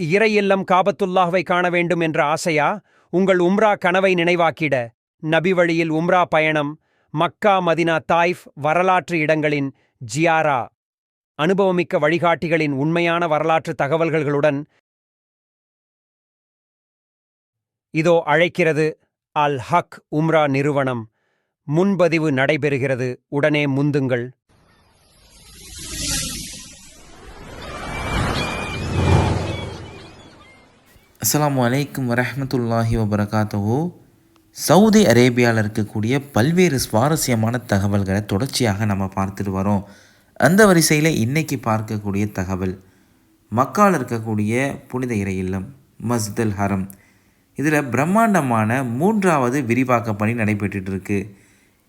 இறையில்லம் காபத்துல்லாஹ்வை காண வேண்டும் என்ற ஆசையா? உங்கள் உம்ரா கனவை நினைவாக்கிட. நபி வழியில் உம்ரா பயணம் மக்கா மதினா தாய்ஃப் வரலாற்று இடங்களின் ஜியாரா. அனுபவமிக்க வழிகாட்டிகளின் உண்மையான வரலாற்று தகவல்களுடன் இதோ அழைக்கிறது அல் ஹக் உம்ரா நிறுவனம். முன்பதிவு நடைபெறுகிறது. உடனே முந்துங்கள். அஸ்லாம் அலைக்கும் வரமத்துல்லாஹி வபரகாத்தோ சவுதி அரேபியாவில் இருக்கக்கூடிய பல்வேறு சுவாரஸ்யமான தகவல்களை தொடர்ச்சியாக நம்ம பார்த்துட்டு வரோம். அந்த வரிசையில் இன்றைக்கி பார்க்கக்கூடிய தகவல் மக்கால் இருக்கக்கூடிய புனித இறை இல்லம் மஸ்தல் ஹரம். இதில் பிரம்மாண்டமான மூன்றாவது விரிவாக்க பணி நடைபெற்றுட்டுருக்கு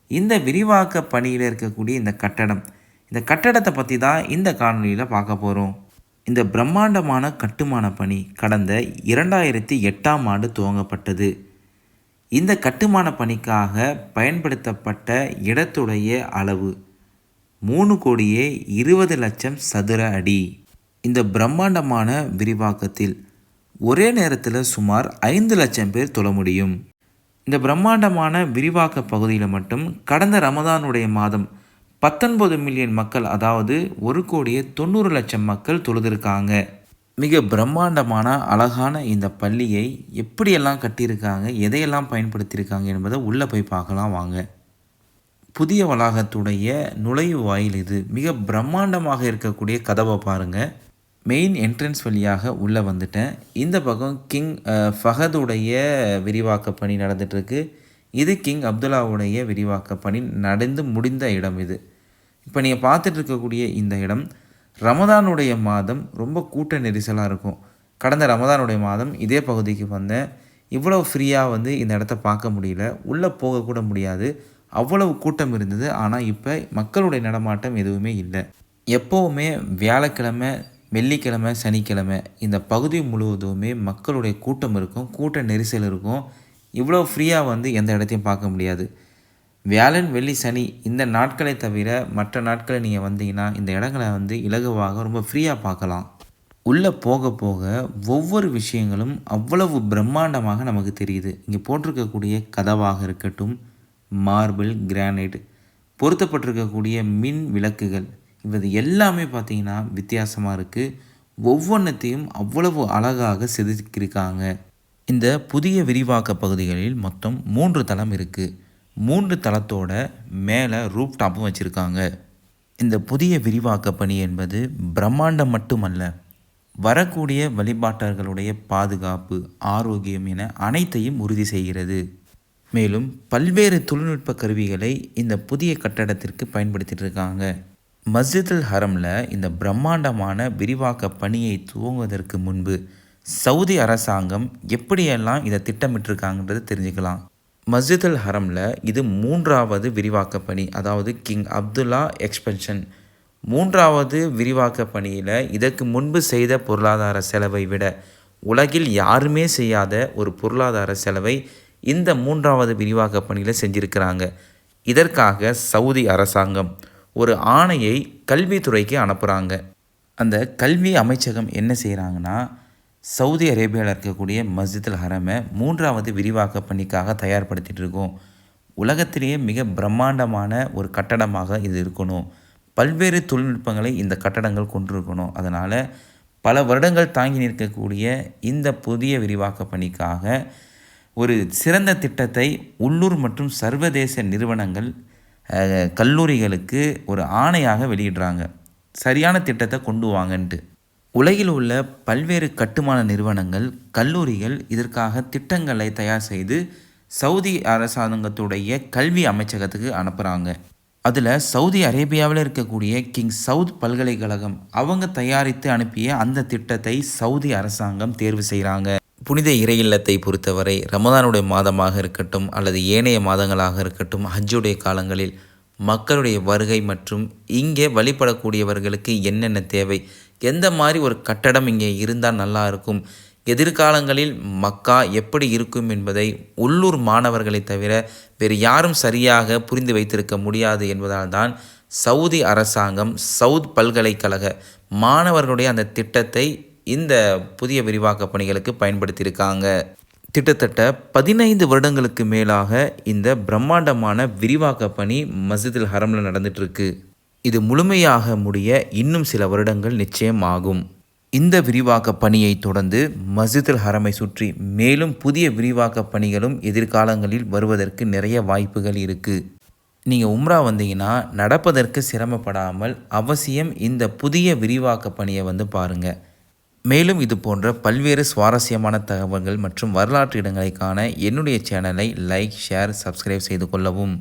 இந்த விரிவாக்க பணியில் இருக்கக்கூடிய இந்த கட்டடம் இந்த கட்டடத்தை பற்றி தான் இந்த காணொலியில் பார்க்க போகிறோம் இந்த பிரம்மாண்டமான கட்டுமான பணி கடந்த இரண்டாயிரத்தி எட்டாம் ஆண்டு துவங்கப்பட்டது. இந்த கட்டுமான பணிக்காக பயன்படுத்தப்பட்ட இடத்துடைய அளவு மூணு கோடியே இருபது லட்சம் சதுர அடி. இந்த பிரம்மாண்டமான விரிவாக்கத்தில் ஒரே நேரத்தில் சுமார் ஐந்து லட்சம் பேர் தொழ முடியும். இந்த பிரம்மாண்டமான விரிவாக்க பகுதியில் மட்டும் கடந்த ரமதானுடைய மாதம் பத்தொன்பது மில்லியன் மக்கள் அதாவது ஒரு கோடியே தொண்ணூறு லட்சம் மக்கள் தொழுதிருக்காங்க. மிக பிரம்மாண்டமான அழகான இந்த பள்ளியை எப்படியெல்லாம் கட்டியிருக்காங்க எதையெல்லாம் பயன்படுத்தியிருக்காங்க என்பதை உள்ளே போய் பார்க்கலாம் வாங்க. புதிய வளாகத்துடைய நுழைவு வாயில் இது. மிக பிரம்மாண்டமாக இருக்கக்கூடிய கதவை பாருங்கள் மெயின் என்ட்ரன்ஸ் வழியாக உள்ளே வந்துட்டேன். இந்த பக்கம் கிங் ஃபஹதுடைய விரிவாக்க பணி நடந்துகிட்ருக்கு இது கிங் அப்துல்லாவுடைய விரிவாக்க பணி. நடந்து முடிந்த இடம் இது. இப்போ நீங்கள் பார்த்துட்டு இருக்கக்கூடிய இந்த இடம் ரமதானுடைய மாதம் ரொம்ப கூட்ட நெரிசலாக இருக்கும். கடந்த ரமதானுடைய மாதம் இதே பகுதிக்கு வந்தேன். இவ்வளோ ஃப்ரீயாக வந்து இந்த இடத்த பார்க்க முடியல. உள்ளே போகக்கூட முடியாது. அவ்வளவு கூட்டம் இருந்தது. ஆனால் இப்போ மக்களுடைய நடமாட்டம் எதுவுமே இல்லை. எப்போவுமே வியாழக்கிழமை வெள்ளிக்கிழமை சனிக்கிழமை இந்த பகுதி முழுவதுமே மக்களுடைய கூட்டம் இருக்கும். கூட்ட நெரிசல் இருக்கும். இவ்வளோ ஃப்ரீயாக வந்து எந்த இடத்தையும் பார்க்க முடியாது. வியாழன் வெள்ளி சனி இந்த நாட்களை தவிர மற்ற நாட்களை நீங்கள் வந்தீங்கன்னா இந்த இடங்களை வந்து இலகுவாக ரொம்ப ஃப்ரீயாக பார்க்கலாம். உள்ளே போக போக ஒவ்வொரு விஷயங்களும் அவ்வளவு பிரம்மாண்டமாக நமக்கு தெரியுது. இங்கே போட்டிருக்கக்கூடிய கதவாக இருக்கட்டும் மார்பிள் கிரானைட் பொருத்தப்பட்டிருக்கக்கூடிய மின் விளக்குகள் இது எல்லாமே பார்த்தீங்கன்னா வித்தியாசமாக இருக்குது ஒவ்வொன்றத்தையும் அவ்வளவு அழகாக செதுக்கியிருக்காங்க. இந்த புதிய விரிவாக்க பகுதிகளில் மொத்தம் மூன்று தளம் இருக்குது மூன்று தளத்தோட மேலே ரூப் டாப்பும் வச்சுருக்காங்க. இந்த புதிய விரிவாக்க பணி என்பது பிரம்மாண்டம் மட்டுமல்ல வரக்கூடிய வழிபாட்டர்களுடைய பாதுகாப்பு ஆரோக்கியம் என அனைத்தையும் உறுதி செய்கிறது. மேலும் பல்வேறு தொழில்நுட்ப கருவிகளை இந்த புதிய கட்டடத்திற்கு பயன்படுத்திட்டு இருக்காங்க. மஸ்ஜிதுல் ஹரமில் இந்த பிரம்மாண்டமான விரிவாக்க பணியை துவங்குவதற்கு முன்பு சவுதி அரசாங்கம் எப்படியெல்லாம் இதை திட்டமிட்டிருக்காங்கன்றது தெரிஞ்சுக்கலாம். மஸ்ஜிதுல் ஹரமில் இது மூன்றாவது விரிவாக்க பணி. அதாவது கிங் அப்துல்லா எக்ஸ்பென்ஷன். மூன்றாவது விரிவாக்க பணியில் இதற்கு முன்பு செய்த பொருளாதார செலவை விட உலகில் யாருமே செய்யாத ஒரு பொருளாதார செலவை இந்த மூன்றாவது விரிவாக்க பணியில் செஞ்சுருக்கிறாங்க. இதற்காக சவுதி அரசாங்கம் ஒரு ஆணையை கல்வித்துறைக்கு அனுப்புகிறாங்க அந்த கல்வி அமைச்சகம் என்ன செய்கிறாங்கன்னா சவுதி அரேபியாவில் இருக்கக்கூடிய மஸ்ஜிதுல் ஹரமை மூன்றாவது விரிவாக்க பணிக்காக தயார்படுத்திகிட்டு இருக்கோம். உலகத்திலேயே மிக பிரம்மாண்டமான ஒரு கட்டடமாக இது இருக்கணும். பல்வேறு தொழில்நுட்பங்களை இந்த கட்டடங்கள் கொண்டிருக்கணும் அதனால் பல வருடங்கள் தாங்கி நிற்கக்கூடிய இந்த புதிய விரிவாக்க பணிக்காக ஒரு சிறந்த திட்டத்தை உள்ளூர் மற்றும் சர்வதேச நிறுவனங்கள் கல்லூரிகளுக்கு ஒரு ஆணையாக வெளியிடுறாங்க. சரியான திட்டத்தை கொண்டு வாங்கன்ட்டு. உலகில் உள்ள பல்வேறு கட்டுமான நிறுவனங்கள் கல்லூரிகள் இதற்காக திட்டங்களை தயார் செய்து சவுதி அரசாங்கத்துடைய கல்வி அமைச்சகத்துக்கு அனுப்புகிறாங்க அதில் சவுதி அரேபியாவில் இருக்கக்கூடிய கிங் சவுத் பல்கலைக்கழகம் அவங்க தயாரித்து அனுப்பிய அந்த திட்டத்தை சவுதி அரசாங்கம் தேர்வு செய்கிறாங்க புனித இறை இல்லத்தை பொறுத்தவரை ரமதானுடைய மாதமாக இருக்கட்டும் அல்லது ஏனைய மாதங்களாக இருக்கட்டும் ஹஜ்ஜுடைய காலங்களில் மக்களுடைய வருகை மற்றும் இங்கே வழிபடக்கூடியவர்களுக்கு என்னென்ன தேவை எந்த மாதிரி ஒரு கட்டடம் இங்கே இருந்தால் நல்லா இருக்கும் எதிர்காலங்களில் மக்கா எப்படி இருக்கும் என்பதை உள்ளூர் மாணவர்களை தவிர வேறு யாரும் சரியாக புரிந்து வைத்திருக்க முடியாது என்பதால் தான் சவுதி அரசாங்கம் சவுத் பல்கலைக்கழக மாணவர்களுடைய அந்த திட்டத்தை இந்த புதிய விரிவாக்க பணிகளுக்கு பயன்படுத்தியிருக்காங்க. கிட்டத்தட்ட பதினைந்து வருடங்களுக்கு மேலாக இந்த பிரம்மாண்டமான விரிவாக்க பணி மஸ்ஜிதுல் ஹரமில் நடந்துட்டு இருக்கு இது முழுமையாக முடிய இன்னும் சில வருடங்கள் நிச்சயம் ஆகும் இந்த விரிவாக்க பணியை தொடர்ந்து மஸ்ஜிதுல் ஹரமை சுற்றி மேலும் புதிய விரிவாக்க பணிகளும் எதிர்காலங்களில் வருவதற்கு நிறைய வாய்ப்புகள் இருக்குது நீங்கள் உம்ரா வந்தீங்கன்னா நடப்பதற்கு சிரமப்படாமல் அவசியம் இந்த புதிய விரிவாக்க பணியை வந்து பாருங்கள் மேலும் இது போன்ற பல்வேறு சுவாரஸ்யமான தகவல்கள் மற்றும் வரலாற்று இடங்களை காண என்னுடைய சேனலை லைக் ஷேர் சப்ஸ்கிரைப் செய்து கொள்ளவும்.